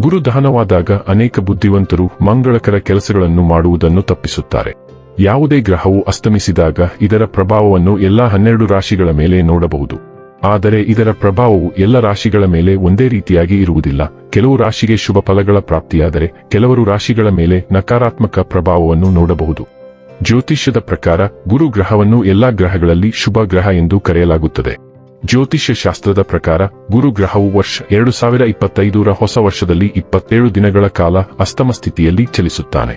ಗುರು ದಹನವಾದಾಗ ಅನೇಕ ಬುದ್ಧಿವಂತರು ಮಂಗಳಕರ ಕೆಲಸಗಳನ್ನು ಮಾಡುವುದನ್ನು ತಪ್ಪಿಸುತ್ತಾರೆ. ಯಾವುದೇ ಗ್ರಹವು ಅಸ್ತಮಿಸಿದಾಗ ಇದರ ಪ್ರಭಾವವನ್ನು ಎಲ್ಲಾ ಹನ್ನೆರಡು ರಾಶಿಗಳ ಮೇಲೆ ನೋಡಬಹುದು. ಆದರೆ ಇದರ ಪ್ರಭಾವವು ಎಲ್ಲ ರಾಶಿಗಳ ಮೇಲೆ ಒಂದೇ ರೀತಿಯಾಗಿ ಇರುವುದಿಲ್ಲ. ಕೆಲವು ರಾಶಿಗೆ ಶುಭ ಫಲಗಳ ಪ್ರಾಪ್ತಿಯಾದರೆ ಕೆಲವರು ರಾಶಿಗಳ ಮೇಲೆ ನಕಾರಾತ್ಮಕ ಪ್ರಭಾವವನ್ನು ನೋಡಬಹುದು. ಜ್ಯೋತಿಷ್ಯದ ಪ್ರಕಾರ ಗುರು ಗ್ರಹವನ್ನು ಎಲ್ಲಾ ಗ್ರಹಗಳಲ್ಲಿ ಶುಭ ಗ್ರಹ ಎಂದು ಕರೆಯಲಾಗುತ್ತದೆ. ಜ್ಯೋತಿಷ್ಯ ಶಾಸ್ತ್ರದ ಪ್ರಕಾರ ಗುರು ಗ್ರಹವು ವರ್ಷ ಎರಡು ಸಾವಿರ ಇಪ್ಪತ್ತೈದರ ಹೊಸ ವರ್ಷದಲ್ಲಿ ಇಪ್ಪತ್ತೇಳು ದಿನಗಳ ಕಾಲ ಅಸ್ತಮ ಸ್ಥಿತಿಯಲ್ಲಿ ಚಲಿಸುತ್ತಾನೆ.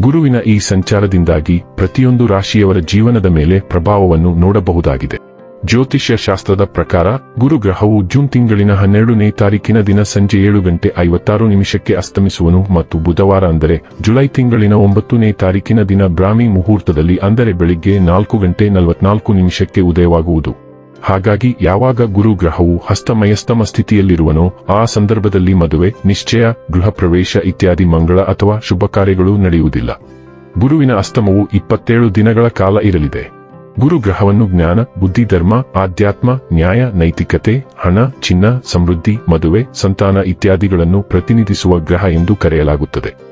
ಗುರುವಿನ ಈ ಸಂಚಾರದಿಂದಾಗಿ ಪ್ರತಿಯೊಂದು ರಾಶಿಯವರ ಜೀವನದ ಮೇಲೆ ಪ್ರಭಾವವನ್ನು ನೋಡಬಹುದಾಗಿದೆ. ಜ್ಯೋತಿಷ್ಯ ಶಾಸ್ತ್ರದ ಪ್ರಕಾರ ಗುರು ಗ್ರಹವು ಜೂನ್ ತಿಂಗಳಿನ ಹನ್ನೆರಡನೇ ತಾರೀಕಿನ ದಿನ ಸಂಜೆ ಏಳು ಗಂಟೆ ಐವತ್ತಾರು ನಿಮಿಷಕ್ಕೆ ಅಸ್ತಮಿಸುವನು ಮತ್ತು ಬುಧವಾರ ಅಂದರೆ ಜುಲೈ ತಿಂಗಳಿನ ಒಂಬತ್ತನೇ ತಾರೀಕಿನ ದಿನ ಬ್ರಾಹ್ಮಿ ಮುಹೂರ್ತದಲ್ಲಿ ಅಂದರೆ ಬೆಳಿಗ್ಗೆ ನಾಲ್ಕು ಗಂಟೆ ನಲವತ್ನಾಲ್ಕು ನಿಮಿಷಕ್ಕೆ ಉದಯವಾಗುವುದು. ಹಾಗಾಗಿ ಯಾವಾಗ ಗುರು ಗ್ರಹವು ಹಸ್ತಮಯಸ್ತಮ ಸ್ಥಿತಿಯಲ್ಲಿರುವನೋ ಆ ಸಂದರ್ಭದಲ್ಲಿ ಮದುವೆ, ನಿಶ್ಚಯ, ಗೃಹ ಪ್ರವೇಶ ಇತ್ಯಾದಿ ಮಂಗಳ ಅಥವಾ ಶುಭ ಕಾರ್ಯಗಳು ನಡೆಯುವುದಿಲ್ಲ. ಗುರುವಿನ ಅಸ್ತಮವು ಇಪ್ಪತ್ತೇಳು ದಿನಗಳ ಕಾಲ ಇರಲಿದೆ. ಗುರು ಗ್ರಹವನ್ನು ಜ್ಞಾನ, ಬುದ್ಧಿ, ಧರ್ಮ, ಆಧ್ಯಾತ್ಮ, ನ್ಯಾಯ, ನೈತಿಕತೆ, ಹಣ, ಚಿನ್ನ, ಸಮೃದ್ಧಿ, ಮದುವೆ, ಸಂತಾನ ಇತ್ಯಾದಿಗಳನ್ನು ಪ್ರತಿನಿಧಿಸುವ ಗ್ರಹ ಎಂದು ಕರೆಯಲಾಗುತ್ತದೆ.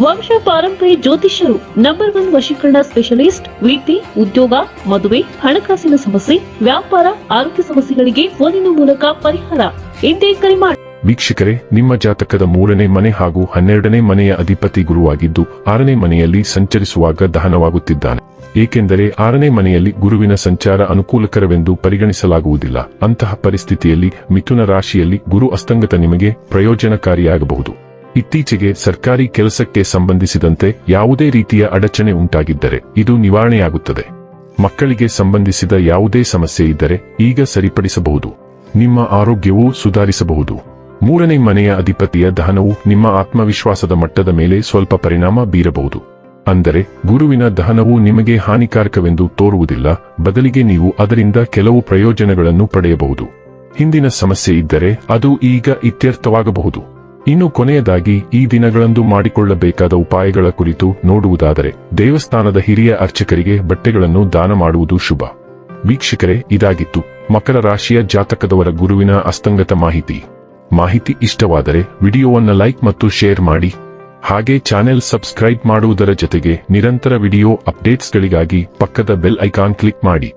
ವಂಶ ಪಾರಂಪರ್ಯ ಜ್ಯೋತಿಷ್ಯರು ನಂಬರ್ ಒನ್ ವಶೀಕರಣ ಸ್ಪೆಷಲಿಸ್ಟ್ ವಿದ್ಯೆ ಉದ್ಯೋಗ, ಮದುವೆ, ಹಣಕಾಸಿನ ಸಮಸ್ಯೆ, ವ್ಯಾಪಾರ, ಆರೋಗ್ಯ ಸಮಸ್ಯೆಗಳಿಗೆ ಫೋನಿನ ಮೂಲಕ ಪರಿಹಾರ. ಎಂದೇ ಕರೆ ಮಾಡಿ ವೀಕ್ಷಕರೇ, ನಿಮ್ಮ ಜಾತಕದ ಮೂರನೇ ಮನೆ ಹಾಗೂ ಹನ್ನೆರಡನೇ ಮನೆಯ ಅಧಿಪತಿ ಗುರುವಾಗಿದ್ದು, ಆರನೇ ಮನೆಯಲ್ಲಿ ಸಂಚರಿಸುವಾಗ ದಹನವಾಗುತ್ತಿದ್ದಾನೆ. ಏಕೆಂದರೆ ಆರನೇ ಮನೆಯಲ್ಲಿ ಗುರುವಿನ ಸಂಚಾರ ಅನುಕೂಲಕರವೆಂದು ಪರಿಗಣಿಸಲಾಗುವುದಿಲ್ಲ. ಅಂತಹ ಪರಿಸ್ಥಿತಿಯಲ್ಲಿ ಮಿಥುನ ರಾಶಿಯಲ್ಲಿ ಗುರು ಅಸ್ತಂಗತ ನಿಮಗೆ ಪ್ರಯೋಜನಕಾರಿಯಾಗಬಹುದು. ಇತ್ತೀಚೆಗೆ ಸರ್ಕಾರಿ ಕೆಲಸಕ್ಕೆ ಸಂಬಂಧಿಸಿದಂತೆ ಯಾವುದೇ ರೀತಿಯ ಅಡಚಣೆ ಉಂಟಾಗಿದ್ದರೆ ಇದು ನಿವಾರಣೆಯಾಗುತ್ತದೆ. ಮಕ್ಕಳಿಗೆ ಸಂಬಂಧಿಸಿದ ಯಾವುದೇ ಸಮಸ್ಯೆ ಇದ್ದರೆ ಈಗ ಸರಿಪಡಿಸಬಹುದು. ನಿಮ್ಮ ಆರೋಗ್ಯವೂ ಸುಧಾರಿಸಬಹುದು. ಮೂರನೇ ಮನೆಯ ಅಧಿಪತಿಯ ದಹನವು ನಿಮ್ಮ ಆತ್ಮವಿಶ್ವಾಸದ ಮಟ್ಟದ ಮೇಲೆ ಸ್ವಲ್ಪ ಪರಿಣಾಮ ಬೀರಬಹುದು. ಅಂದರೆ, ಗುರುವಿನ ದಹನವು ನಿಮಗೆ ಹಾನಿಕಾರಕವೆಂದು ತೋರುವುದಿಲ್ಲ, ಬದಲಿಗೆ ನೀವು ಅದರಿಂದ ಕೆಲವು ಪ್ರಯೋಜನಗಳನ್ನು ಪಡೆಯಬಹುದು. ಹಿಂದಿನ ಸಮಸ್ಯೆ ಇದ್ದರೆ ಅದು ಈಗ ಇತ್ಯರ್ಥವಾಗಬಹುದು. ಇನ್ನು ಕೊನೆಯದಾಗಿ ಈ ದಿನಗಳಂದು ಮಾಡಿಕೊಳ್ಳಬೇಕಾದ ಉಪಾಯಗಳ ಕುರಿತು ನೋಡುವುದಾದರೆ, ದೇವಸ್ಥಾನದ ಹಿರಿಯ ಅರ್ಚಕರಿಗೆ ಬಟ್ಟೆಗಳನ್ನು ದಾನ ಮಾಡುವುದು ಶುಭ. ವೀಕ್ಷಕರೇ, ಇದಾಗಿತ್ತು. ಮಕರ ರಾಶಿಯ ಜಾತಕದವರ ಗುರುವಿನ ಅಸ್ತಂಗತ ಮಾಹಿತಿ. ಮಾಹಿತಿ ಇಷ್ಟವಾದರೆ ವಿಡಿಯೋವನ್ನ ಲೈಕ್ ಮತ್ತು ಶೇರ್ ಮಾಡಿ. ಹಾಗೆ ಚಾನೆಲ್ ಸಬ್ಸ್ಕ್ರೈಬ್ ಮಾಡುವುದರ ಜೊತೆಗೆ ನಿರಂತರ ವಿಡಿಯೋ ಅಪ್ಡೇಟ್ಸ್ಗಳಿಗಾಗಿ ಪಕ್ಕದ ಬೆಲ್ ಐಕಾನ್ ಕ್ಲಿಕ್ ಮಾಡಿ.